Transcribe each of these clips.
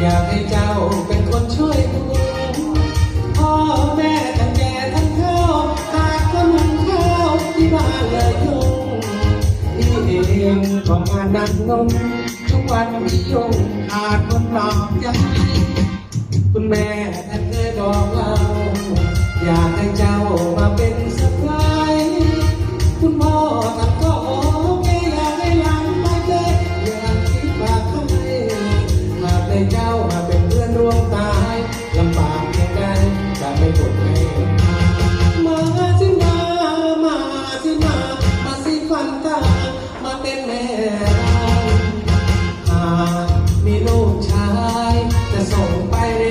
อยากให้เจ้าเป็นคนช่วยดูพ่อแม่ทั้งแก่ทั้งเฒ่าหากคนหนุงข้าที่บ้านเลยยุ่งพี่เองก็มานั่งนมทุกวันมียุ่งขาดคนปลอบใจคุณแม่ท่านเคยบอกเราอยากให้เจ้ามาเป็นสะพ้ายคุณพ่อท่านก็โอเคอยากให้ลานมาเกิดอยากคิดว่าเขาไม่ขาดใน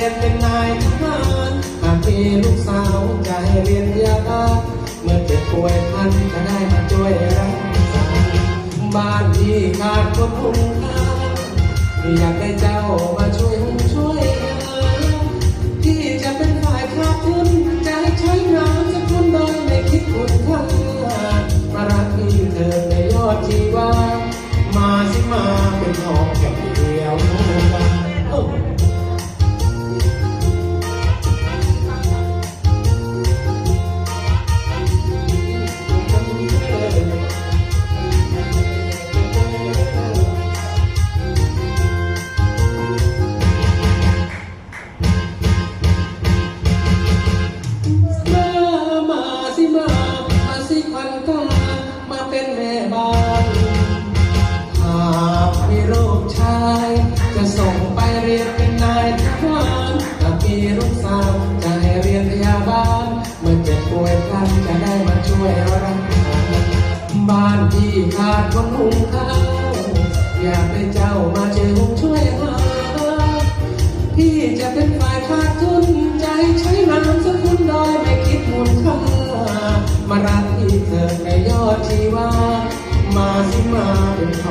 ยนเป็นนายทหารหากมีลูกสาวจะให้เรียนยาเมื่อเจ็บป่วยท่านจะได้มาช่วยรักษาบ้านที่ขาดคนหุงข้าอยากให้เจ้ามาช่วยหุงช่วย เป็นแม่บ้านหากมีลูกชาย จะส่งไปเรียนเป็นนายทหารถ้ามีลูกสาวจะให้เรียนพยาบาล เมื่อเจ็บป่วยท่านจะได้มาช่วยรักษาบ้านที่ขาดคนหุงข้าวอยากให้เจ้ามาช่วย ชีวา มาสิมาเป็น